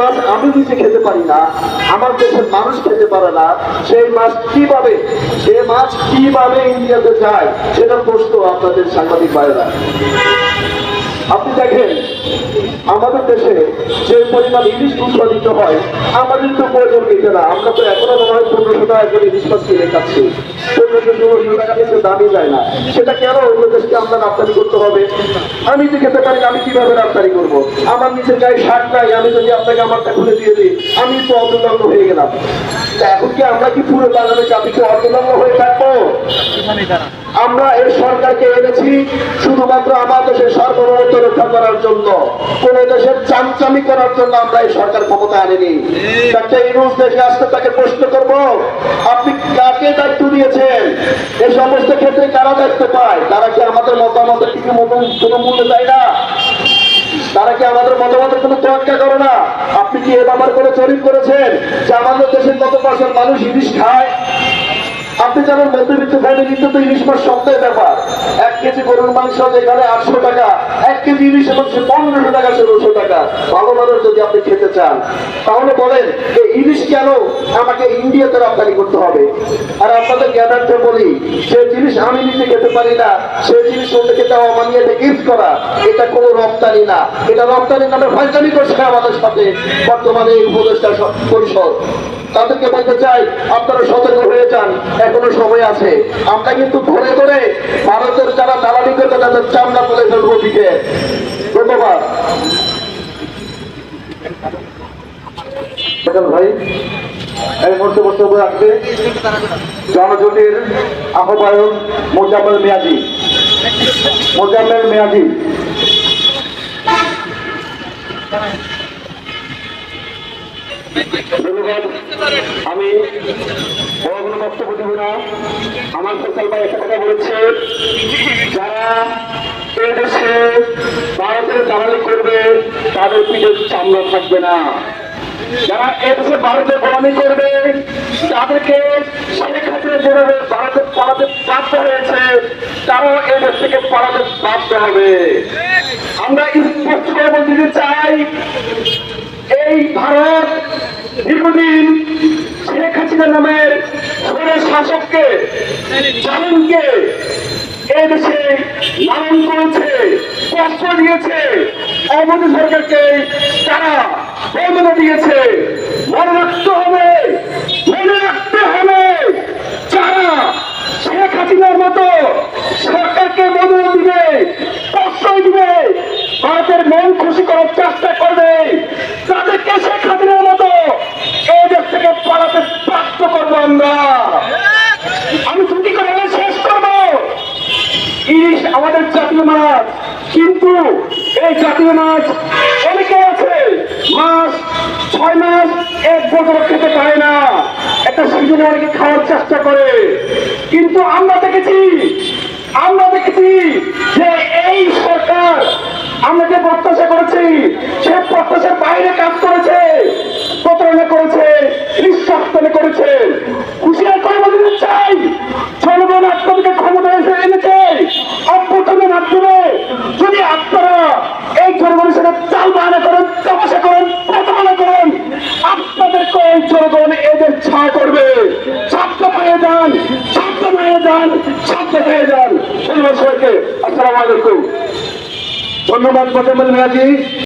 মাছ আমি নিজে খেতে পারি না, আমার দেশের মানুষ খেতে পারে না, সেই মাছ কীভাবে, সে মাছ কীভাবে ইন্ডিয়াতে যায় সেটা প্রশ্ন আপনাদের সাংবাদিক ভাইরা আপনি দেখেন, আমাদের দেশে যে পরিমাণ ইলিশ উৎপাদিত হয়, আমাদের তো প্রয়োজন নিতে না আমরা তো এখনও মনে হয় পনেরোশো টাকা করে ইলিশ মাছ কিনে খাচ্ছি। আমরা আমি তো খেতে পারি আমি কীভাবে রপ্তানি আমার নাই আমি যদি আপনাকে আমারটা খুলে দিয়ে দিই আমি তো অর্ধদণ্ড হয়ে গেলাম এখন কি আমরা কি পুরো জাতিকে অর্ধদণ্ড হয়ে থাকব আমরা এই সরকারকে এনেছি শুধুমাত্র আমার দেশের সার্বভৌমত্ব রক্ষা করার জন্য কোন দেশের চামচামি করার জন্য আমরা এই সরকার ক্ষমতা আনিনি। ইউনুস দেশে আসতে তাকে প্রশ্ন করব, আপনি কাকে দায়িত্ব দিয়েছেন? এই সমস্ত ক্ষেত্রে কারা দায়িত্ব পায়? তারা কি আমাদের মতামতের কিছু মতন কোনো মূল্য দেয় না? তারা কি আমাদের মতামতের কোনো তোয়াক্কা করে না? আপনি কি এ ব্যাপার করে জরিপ করেছেন যে আমাদের দেশের কত পার্সেন্ট মানুষ ইলিশ খায়? আপনি জানেন মধ্যবিত্ত ফ্যামিলিতে তো ইলিশ মাছ সপ্তাহে ব্যাপার। এক কেজি গরুর মাংস যেখানে আটশো টাকা, এক কেজি ইলিশ হচ্ছে পনেরোশো টাকা, ষোলোশো টাকা। ভালো মানুষ যদি আপনি খেতে চান, তাহলে বলেন ইলিশ কেন আমাকে ইন্ডিয়াতে রপ্তানি করতে হবে? আর আপনাদের জ্ঞানার্থে বলি, সে জিনিস আমি নিজে খেতে পারি না, সে জিনিস অন্যকে দেওয়া মানিয়ে গিফট করা। এটা কোনো রপ্তানি না। এটা রপ্তানি নামে ফাইজানি করছে আমাদের সাথে। বর্তমানে এই উপদেষ্টা পরিষদ। তাদেরকে বলতে চাই, আপনারা সতর্ক হয়ে যান, এখনও সময় আছে। আমরা কিন্তু ধরে ধরে ভারতের যারা দালালি করবে তাদের চামড়া তুলে ফেলব দিকে ধন্যবাদ। দেখেন ভাই, এই মুহূর্তে বক্তব্য রাখবে জনজোটের আহ্বায়ক মোজাম্মেল মিয়াজি। মোজাম্মেল মিয়াজি। আমি আমার সোশ্যাল ভাই একটা কথা বলেছে। যারা এই দেশে ভারতের দালালি করবে, তাদের পিঠে চামড়া থাকবে না। যারা এদেশে ভারতে গোলামি করবে, তাদেরকে শেখ হাসিনা যেভাবে ভারতে পালাতে বাধ্য হয়েছে, তারাও এই থেকে পালাতে বাধ্য হবে। আমরা স্পষ্ট করে বলতে চাই, এই ভারত দীর্ঘদিন শেখ হাসিনা নামের শাসককে জালিমকে এ দেশে লালন করেছে, কষ্ট দিয়েছে অবৈধ সরকারকে দিয়েছে। মনে রাখতে হবে, মনে রাখতে হবে, যারা শেখ হাসিনার মতো সরকারকে বদলে দিবে, প্রশ্রয় দিবে ভারতের মন খুশি করার চেষ্টা করবে, তাদেরকে শেখ হাসিনার মতো এই দেশ থেকে পালাতে বাধ্য করব আমরা। আমি ছুটি করে শেষ করব। ইলিশ আমাদের জাতীয় মাছ, কিন্তু এই জাতীয় মাছ ছয় মাস এক বছর খেতে পারে না। একটা সিজনে কি খাওয়ার চেষ্টা করে। কিন্তু আমরা দেখেছি আমরা দেখেছি যে এই সরকার আমরা যে প্রত্যাশা করেছি, সে ছাত্র পেয়ে যান। সবাইকে আসসালামু আলাইকুম। ধন্যবাদ মোটামুল মিয়াজি